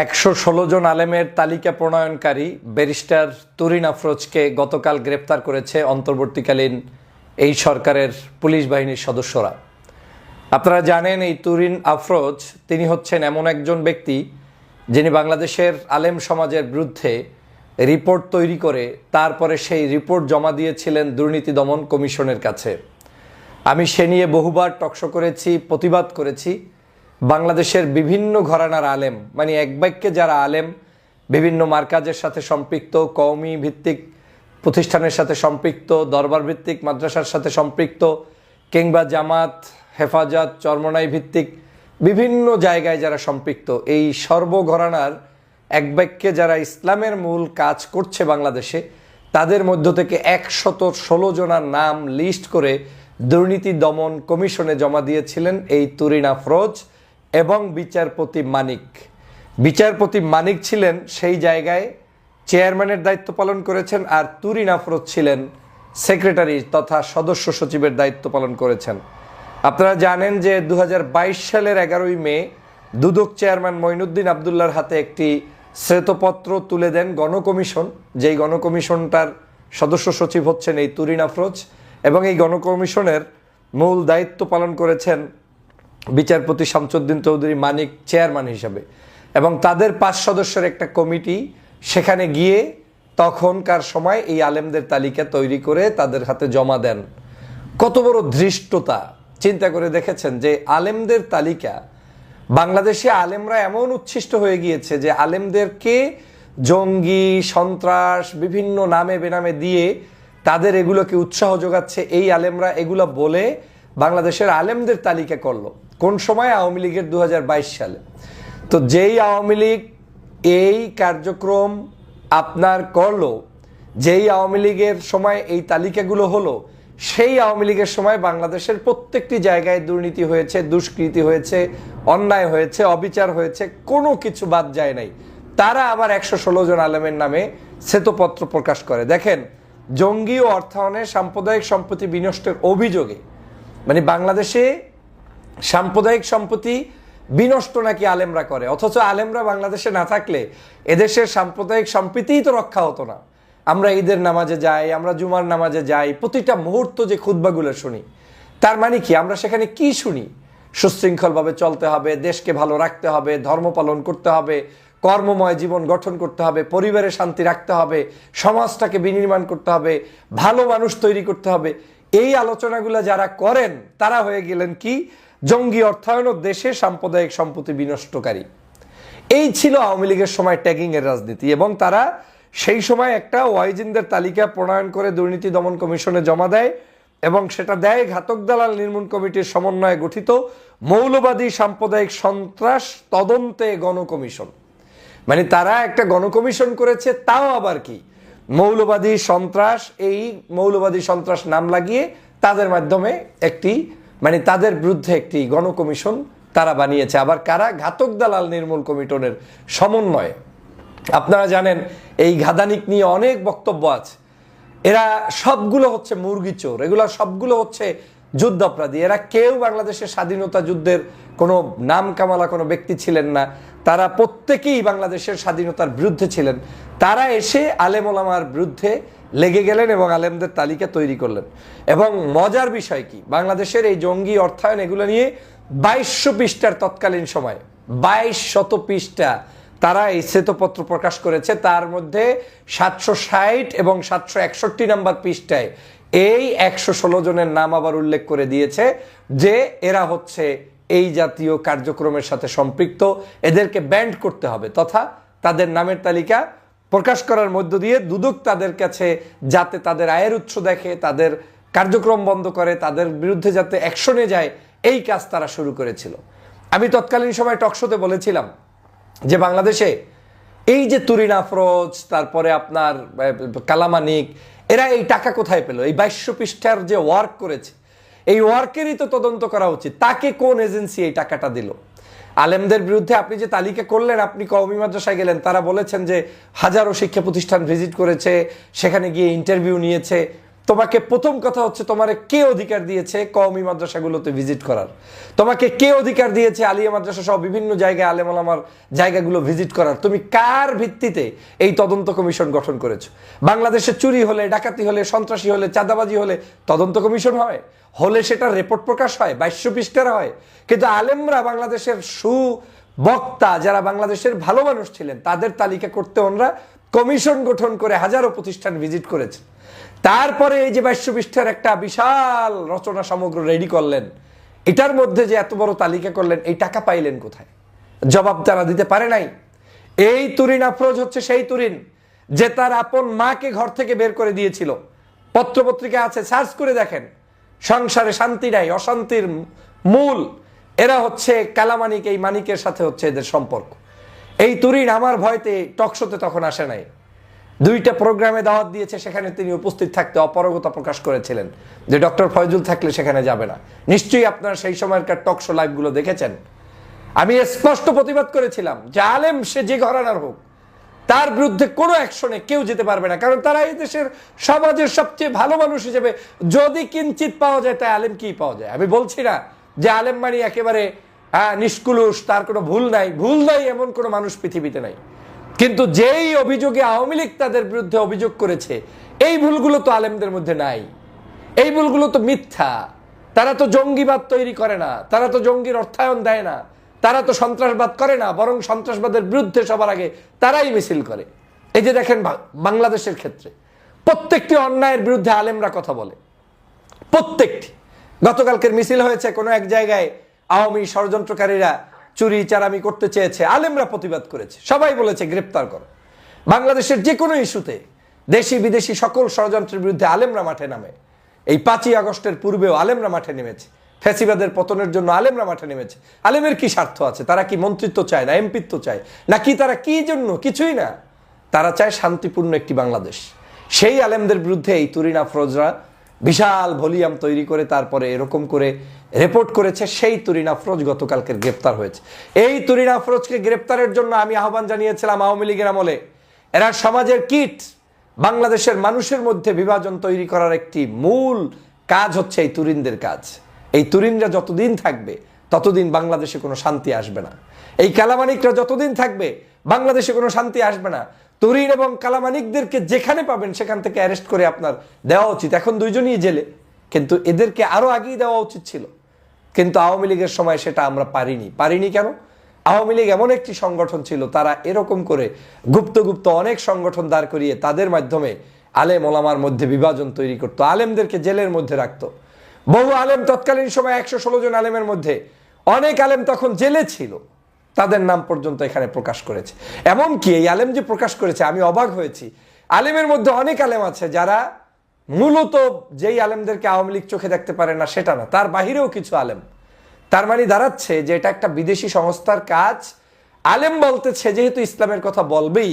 একশো ষোলো জন আলেমের তালিকা প্রণয়নকারী ব্যারিস্টার তুরিন আফরোজকে গতকাল গ্রেপ্তার করেছে অন্তর্বর্তীকালীন এই সরকারের পুলিশ বাহিনীর সদস্যরা। আপনারা জানেন, এই তুরিন আফরোজ তিনি হচ্ছেন এমন একজন ব্যক্তি যিনি বাংলাদেশের আলেম সমাজের বিরুদ্ধে রিপোর্ট তৈরি করে তারপরে সেই রিপোর্ট জমা দিয়েছিলেন দুর্নীতি দমন কমিশনের কাছে। আমি সে নিয়ে বহুবার টকশো করেছি, প্রতিবাদ করেছি। বাংলাদেশের বিভিন্ন ঘরানার আলেম মানে এক বাক্যে যারা আলেম, বিভিন্ন মার্কাজের সাথে সম্পৃক্ত, কওমি ভিত্তিক প্রতিষ্ঠানের সাথে সম্পৃক্ত, দরবার ভিত্তিক, মাদ্রাসার সাথে সম্পৃক্ত, কিংবা জামাত, হেফাজত, চরমনাই ভিত্তিক বিভিন্ন জায়গায় যারা সম্পৃক্ত, এই সর্বঘরানার এক বাক্যে যারা ইসলামের মূল কাজ করছে বাংলাদেশে, তাদের মধ্য থেকে একশত ষোলো জনার নাম লিস্ট করে দুর্নীতি দমন কমিশনে জমা দিয়েছিলেন এই তুরিন আফরোজ এবং বিচারপতি মানিক। বিচারপতি মানিক ছিলেন সেই জায়গায় চেয়ারম্যানের দায়িত্ব পালন করেছেন আর তুরিন আফরোজ ছিলেন সেক্রেটারি তথা সদস্য সচিবের দায়িত্ব পালন করেছেন। আপনারা জানেন যে দু হাজার বাইশ সালের এগারোই মে দুদক চেয়ারম্যান মঈনুদ্দিন আবদুল্লার হাতে একটি শ্বেতপত্র তুলে দেন গণকমিশন। যেই গণকমিশনটার সদস্য সচিব হচ্ছেন এই তুরিন আফরোজ এবং এই গণকমিশনের মূল দায়িত্ব পালন করেছেন বিচারপতি শামসুদ্দিন চৌধুরী মানিক চেয়ারম্যান হিসাবে। এবং তাদের পাঁচ সদস্যের একটা কমিটি, সেখানে গিয়ে তখনকার সময় এই আলেমদের তালিকা তৈরি করে তাদের হাতে জমা দেন। কত বড় ধৃষ্টতা। চিন্তা করে দেখেছেন যে আলেমদের তালিকা, বাংলাদেশে আলেমরা এমন উচ্ছিষ্ট হয়ে গিয়েছে যে আলেমদেরকে জঙ্গি, সন্ত্রাস, বিভিন্ন নামে বেনামে দিয়ে তাদের এগুলোকে উৎসাহ যোগাচ্ছে, এই আলেমরা এগুলো বলে বাংলাদেশের আলেমদের তালিকা করল। কোন সময় আওয়ামী লীগের দু হাজার বাইশ সালে? তো যেই আওয়ামী লীগ এই কার্যক্রম আপনার করল, যেই আওয়ামী লীগের সময় এই তালিকাগুলো হলো, সেই আওয়ামী লীগের সময় বাংলাদেশের প্রত্যেকটি জায়গায় দুর্নীতি হয়েছে, দুষ্কৃতি হয়েছে, অন্যায় হয়েছে, অবিচার হয়েছে, কোনো কিছু বাদ যায় নাই। তারা আবার একশো ষোলো জন আলেমের নামে শ্বেতপত্র প্রকাশ করে। দেখেন, জঙ্গি ও অর্থায়নে সাম্প্রদায়িক সম্পত্তি বিনষ্টের অভিযোগে মানে বাংলাদেশে সাম্প্রদায়িক সম্পত্তি বিনষ্ট নাকি আলেমরা করে? অথচ আলেমরা বাংলাদেশে না থাকলে এদেশের সাম্প্রদায়িক সম্প্রীতিই তো রক্ষা হতো না। আমরা ঈদের নামাজে যাই, আমরা জুমার নামাজে যাই, প্রতিটা মুহূর্ত যে খুদ্বাগুলো শুনি, তার মানে কি? আমরা সেখানে কি শুনি? সুশৃঙ্খলভাবে চলতে হবে, দেশকে ভালো রাখতে হবে, ধর্ম পালন করতে হবে, কর্মময় জীবন গঠন করতে হবে, পরিবারে শান্তি রাখতে হবে, সমাজটাকে বিনির্মাণ করতে হবে, ভালো মানুষ তৈরি করতে হবে। এই আলোচনাগুলো যারা করেন, তারা হয়ে গেলেন কি? জঙ্গি অর্থায়ন ও দেশে সাম্প্রদায়িক সম্পত্তি বিনষ্টকারী। এই ছিল আওয়ামী লীগের সময় ট্যাগিং এর রাজনীতি এবং তারা সেই সময় একটা ওয়াইজিনদের তালিকা প্রণয়ন করে দুর্নীতি দমন কমিশনে জমা দেয় এবং সেটা দেয় ঘাতক দালাল নির্মূল কমিটির সমন্বয়ে গঠিত মৌলবাদী সাম্প্রদায়িক সন্ত্রাস তদন্তে গণকমিশন মানে তারা একটা গণকমিশন করেছে, তাও আবার কি? মৌলবাদী সন্ত্রাস, এই মৌলবাদী সন্ত্রাস নাম লাগিয়ে তাদের মাধ্যমে একটি মানে তাদের বিরুদ্ধে একটি গণকমিশন তারা বানিয়েছে। আবার কারা? ঘাতক দালাল নির্মূল কমিশনের সমন্বয়ে। আপনারা জানেন, এই ঘাদানিক নিয়ে অনেক বক্তব্য আছে। এরা সবগুলো হচ্ছে মুরগি চোর। এগুলো সবগুলো হচ্ছে যুদ্ধ অপরাধী এরা কেউ বাংলাদেশের স্বাধীনতা যুদ্ধের কোনো নাম কামালা কোনো ব্যক্তি ছিলেন না। তারা প্রত্যেকেই বাংলাদেশের স্বাধীনতার বিরুদ্ধে ছিলেন। তারা এসে আলেম ওলামার বিরুদ্ধে লেগে গেলেন এবং আলেমদের তালিকা তৈরি করলেন। এবং মজার বিষয় কি? বাংলাদেশের এই জঙ্গি অর্থায়ন এগুলো নিয়ে বাইশশো পৃষ্ঠার তৎকালীন সময়ে বাইশ শত পৃষ্ঠা তারা এই শ্বেতপত্র প্রকাশ করেছে। তার মধ্যে সাতশো ষাট এবং সাতশো একষট্টি নাম্বার পৃষ্ঠায় এই একশো ষোলো জনের নাম আবার উল্লেখ করে দিয়েছে যে এরা হচ্ছে এই জাতীয় কার্যক্রমের সাথে সম্পৃক্ত। এদেরকে ব্যান্ড করতে হবে তথা তাদের নামের তালিকা প্রকাশ করার মধ্য দিয়ে দুদক তাদের কাছে যাতে তাদের আয়ের উৎস দেখে, তাদের কার্যক্রম বন্ধ করে, তাদের বিরুদ্ধে যাতে অ্যাকশনে যায়, এই কাজ তারা শুরু করেছিল। আমি তৎকালীন সময় টকশোতে বলেছিলাম যে বাংলাদেশে এই যে তুরিন আফরোজ, তারপরে আপনার কালামানিক এরা এই টাকা কোথায় পেল? এই বাইশ পৃষ্ঠার যে ওয়ার্ক করেছে, এই ওয়ার্কেরই তো তদন্ত করা উচিত। তাকে কোন এজেন্সি এই টাকাটা দিল? আলেমদের বিরুদ্ধে আপনি যে তালিকা করলেন, আপনি কওমি মাদ্রাসায় গেলেন, তারা বলেছেন যে হাজারো শিক্ষা প্রতিষ্ঠান ভিজিট করেছে, সেখানে গিয়ে ইন্টারভিউ নিয়েছে। তোমাকে প্রথম কথা হচ্ছে তোমার কে অধিকার দিয়েছে কওমি মাদ্রাসাগুলোতে ভিজিট করার? তোমাকে কে অধিকার দিয়েছে আলিয়া মাদ্রাসা সহ বিভিন্ন জায়গায় আলেম আলামার জায়গাগুলো ভিজিট করার? তুমি কার ভিত্তিতে এই তদন্ত কমিশন গঠন করেছ? বাংলাদেশে চুরি হলে, ডাকাতি হলে, সন্ত্রাসী হলে, চাঁদাবাজি হলে তদন্ত কমিশন হয়? হলে সেটা রিপোর্ট প্রকাশ হয় বাইশ পৃষ্ঠার হয়। কিন্তু আলেমরা বাংলাদেশের সু বক্তা যারা বাংলাদেশের ভালো মানুষ ছিলেন, তাদের তালিকা করতে ওনরা কমিশন গঠন করে হাজারো প্রতিষ্ঠান ভিজিট করেছে তারপরে এই যে বাইশ পৃষ্ঠার একটা বিশাল রচনা সমগ্র রেডি করলেন, এটার মধ্যে যে এত বড় তালিকা করলেন, এই টাকা পাইলেন কোথায়? জবাব তারা দিতে পারে নাই। এই তুরিন আফরোজ হচ্ছে সেই তুরিন যে তার আপন মাকে ঘর থেকে বের করে দিয়েছিল। পত্রপত্রিকা আছে, সার্চ করে দেখেন। সংসারে শান্তি নাই, অশান্তির মূল। এরা হচ্ছে কালামানিক, এই মানিকের সাথে হচ্ছে এদের সম্পর্ক। এই তুরিন আমার ভয়তে টকশোতে তখন আসে নাই। দুইটা প্রোগ্রামে দাওয়াত দিয়েছে, সেখানে তিনি উপস্থিত থাকতে অপারগতা প্রকাশ করেছিলেন। যে ডক্টর ফয়জুল থাকলে সেখানে যাবে না। নিশ্চয়ই আপনারা সেই সময়কার টকশো লাইভগুলো দেখেছেন। আমি স্পষ্ট প্রতিবাদ করেছিলাম যে আলেম সে যে ঘরানার হোক, তার বিরুদ্ধে কোনো অ্যাকশনে কেউ যেতে পারবে না। কারণ তারা এই দেশের সমাজের সবচেয়ে ভালো মানুষ হিসেবে যদি কিঞ্চিত পাওয়া যায়, তাই আলেম কি পাওয়া যায়। আমি বলছি না যে আলেম মানি একেবারে হ্যাঁ নিষ্কুলুষ, তার কোনো ভুল নাই। ভুল নাই এমন কোনো মানুষ পৃথিবীতে নাই। কিন্তু যেই অভিযোগে আওয়ামী লীগ তাদের বিরুদ্ধে অভিযোগ করেছে, এই ভুলগুলো তো আলেমদের মধ্যে নাই। এই ভুলগুলো তো মিথ্যা। তারা তো জঙ্গিবাদ তৈরি করে না। তারা তো জঙ্গির অর্থায়ন দেয় না। তারা তো সন্ত্রাসবাদ করে না, বরং সন্ত্রাসবাদের বিরুদ্ধে সবার আগে তারাই মিছিল করে। এই যে দেখেন বাংলাদেশের ক্ষেত্রে, প্রত্যেকটি অন্যায়ের বিরুদ্ধে আলেমরা কথা বলে। প্রত্যেকটি। গতকালকের মিছিল হয়েছে কোনো এক জায়গায় আওয়ামী ষড়যন্ত্রকারীরা চুরি, চারামি করতে চেয়েছে, আলেমরা প্রতিবাদ করেছে। সবাই বলেছে, গ্রেপ্তার করো। বাংলাদেশের যে কোনো ইস্যুতে দেশি, বিদেশি সকল ষড়যন্ত্রের বিরুদ্ধে আলেমরা মাঠে নামে। এই পাঁচই আগস্টের পূর্বেও আলেমরা মাঠে নেমেছে। ফ্যাসিবাদের পতনের জন্য আলেমরা মাঠে নেমেছে। আলেমের কি স্বার্থ আছে? তারা কি মন্ত্রিত্ব চায় না এমপিত্ব চায়? নাকি তারা কি জন্য? কিছুই না। তারা চায় শান্তিপূর্ণ একটি বাংলাদেশ। সেই আলেমদের বিরুদ্ধে এই তুরিনা আফরোজরা বিশাল ভলিউম তৈরি করে তারপরে এরকম করে রিপোর্ট করেছে সেই তুরিন আফরোজ গতকালকে গ্রেপ্তার হয়েছে। এই তুরিন আফরোজকে গ্রেপ্তারের জন্য আমি আহ্বান জানিয়েছিলাম আওয়ামী লীগের আমলে। এরা সমাজের কিট। বাংলাদেশের মানুষের মধ্যে বিভাজন তৈরি করার একটি মূল কাজ হচ্ছে এই তুরিনদের কাজ। এই তুরিনরা যতদিন থাকবে, ততদিন বাংলাদেশে কোনো শান্তি আসবে না। এই কালামানিকরা যতদিন থাকবে, বাংলাদেশে কোনো শান্তি আসবে না। তুরিন এবং কালামানিকদেরকে যেখানে পাবেন, সেখান থেকে অ্যারেস্ট করে আপনার দেওয়া উচিত। এখন দুইজনই জেলে, কিন্তু এদেরকে আরও আগেই দেওয়া উচিত ছিল। কিন্তু আওয়ামী লীগের সময় সেটা আমরা পারিনি। পারিনি কেন? আওয়ামী লীগ এমন একটি সংগঠন ছিল, তারা এরকম করে গুপ্ত গুপ্ত অনেক সংগঠন দাঁড় করিয়ে তাদের মাধ্যমে আলেম ওলামার মধ্যে বিভাজন তৈরি করতো, আলেমদেরকে জেলের মধ্যে রাখত। বহু আলেম তৎকালীন সময় একশো ষোলো জন আলেমের মধ্যে, অনেক আলেম তখন জেলে ছিল। তাদের নাম পর্যন্ত এখানে প্রকাশ করেছে। এমনকি এই আলেম যে প্রকাশ করেছে, আমি অবাক হয়েছি। আলেমের মধ্যে অনেক আলেম আছে যারা মূলত যেই আলেমদেরকে আওয়ামী লীগ চোখে দেখতে পারে না, সেটা না। তার বাহিরেও কিছু আলেম। তার মানে দাঁড়াচ্ছে যে এটা একটা বিদেশি সংস্থার কাজ। আলেম বলতেছে, যেহেতু ইসলামের কথা বলবেই,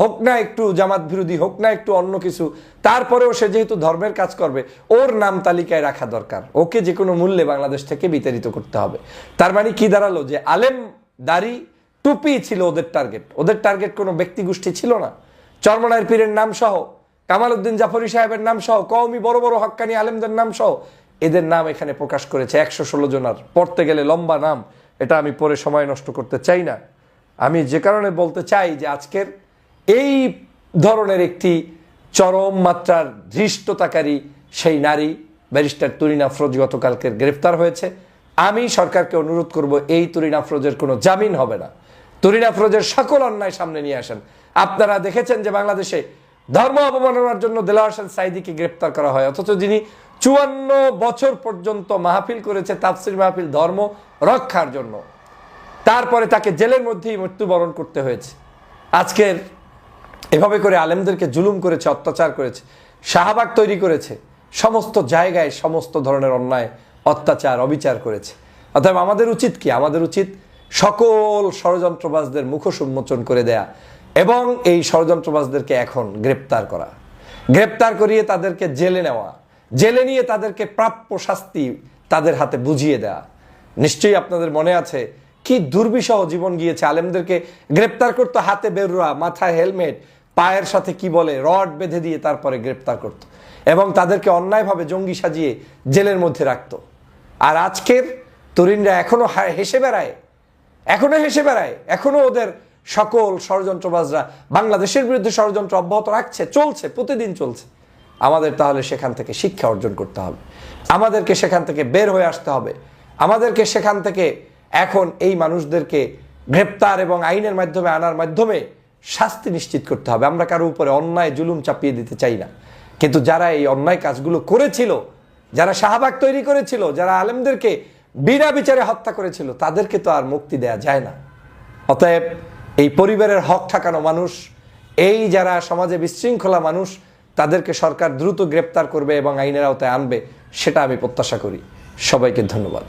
হোক না একটু জামাত বিরোধী, হোক না একটু অন্য কিছু, তারপরেও সে যেহেতু ধর্মের কাজ করবে, ওর নাম তালিকায় রাখা দরকার। ওকে যে কোনো মূল্যে বাংলাদেশ থেকে বিতাড়িত করতে হবে। তার মানে কি দাঁড়াল? যে আলেম দাড়ি, টুপি ছিল ওদের টার্গেট ওদের টার্গেট কোনো ব্যক্তি গোষ্ঠী ছিল না। চরমনায়ের পীরের নাম সহ কামাল উদ্দিন জাফরি সাহেবের নাম সহ কওমি বড় বড় হক্কানি আলেমদের নাম সহ এদের নাম এখানে প্রকাশ করেছে একশো ষোলো জনার পড়তে গেলে লম্বা নাম, এটা আমি পরে সময় নষ্ট করতে চাই না। আমি যে কারণে বলতে চাই যে আজকের এই ধরনের একটি চরম মাত্রার ধৃষ্টতাকারী সেই নারী, ব্যারিস্টার তুরিন আফরোজ গতকালকের গ্রেফতার হয়েছে। আমি সরকারকে অনুরোধ করব, এই তুরিন আফরোজের কোনো জামিন হবে না। তুরিন আফরোজের সকল অন্যায় সামনে নিয়ে আসেন। আপনারা দেখেছেন যে বাংলাদেশে ধর্ম অবমাননার জন্য হোসেন সাইদিকে গ্রেপ্তার করা হয়। অথচ যিনি চুয়ান্ন বছর পর্যন্ত মাহফিল করেছে, তাফসির মাহফিল ধর্ম রক্ষার জন্য। তারপরে তাকে জেলের মধ্যেই মৃত্যুবরণ করতে হয়েছে। আজকের এভাবে করে আলেমদেরকে জুলুম করেছে, অত্যাচার করেছে, শাহবাগ তৈরি করেছে, সমস্ত জায়গায় সমস্ত ধরনের অন্যায় অত্যাচার, অবিচার করেছে। অতএব আমাদের উচিত কি? আমাদের উচিত সকল ষড়যন্ত্রবাজদের মুখোশ উন্মোচন করে দেয়া এবং এই ষড়যন্ত্রবাজদেরকে এখন গ্রেপ্তার করা। গ্রেপ্তার করিয়ে তাদেরকে জেলে নেওয়া, জেলে নিয়ে তাদেরকে প্রাপ্য শাস্তি তাদের হাতে বুঝিয়ে দেয়া। নিশ্চয়ই আপনাদের মনে আছে, কি দুর্বিষহ জীবন গিয়েছে। আলেমদেরকে গ্রেপ্তার করতো হাতে বেরোয়া, মাথায় হেলমেট, পায়ের সাথে কি বলে, রড বেঁধে দিয়ে তারপরে গ্রেপ্তার করত এবং তাদেরকে অন্যায়ভাবে জঙ্গি সাজিয়ে জেলের মধ্যে রাখতো। আর আজকের তরুণরা এখনও হা- হেসে বেড়ায়, এখনও হেসে বেড়ায়, এখনও ওদের সকল ষড়যন্ত্রবাজরা বাংলাদেশের বিরুদ্ধে ষড়যন্ত্র অব্যাহত রাখছে, চলছে, প্রতিদিন চলছে। আমাদের তাহলে সেখান থেকে শিক্ষা অর্জন করতে হবে। আমাদেরকে সেখান থেকে বের হয়ে আসতে হবে। আমাদেরকে সেখান থেকে এখন এই মানুষদেরকে গ্রেপ্তার এবং আইনের মাধ্যমে আনার মাধ্যমে শাস্তি নিশ্চিত করতে হবে। আমরা কারও উপরে অন্যায়, জুলুম চাপিয়ে দিতে চাই না। কিন্তু যারা এই অন্যায় কাজগুলো করেছিল যারা শাহবাগ তৈরি করেছিল, যারা আলেমদেরকে বিনা বিচারে হত্যা করেছিল, তাদেরকে তো আর মুক্তি দেয়া যায় না। অতএব এই পরিবারের হক ঠাকানো মানুষ, এই যারা সমাজে বিশৃঙ্খলা মানুষ, তাদেরকে সরকার দ্রুত গ্রেপ্তার করবে এবং আইনের আওতায় আনবে, সেটা আমি প্রত্যাশা করি। সবাইকে ধন্যবাদ।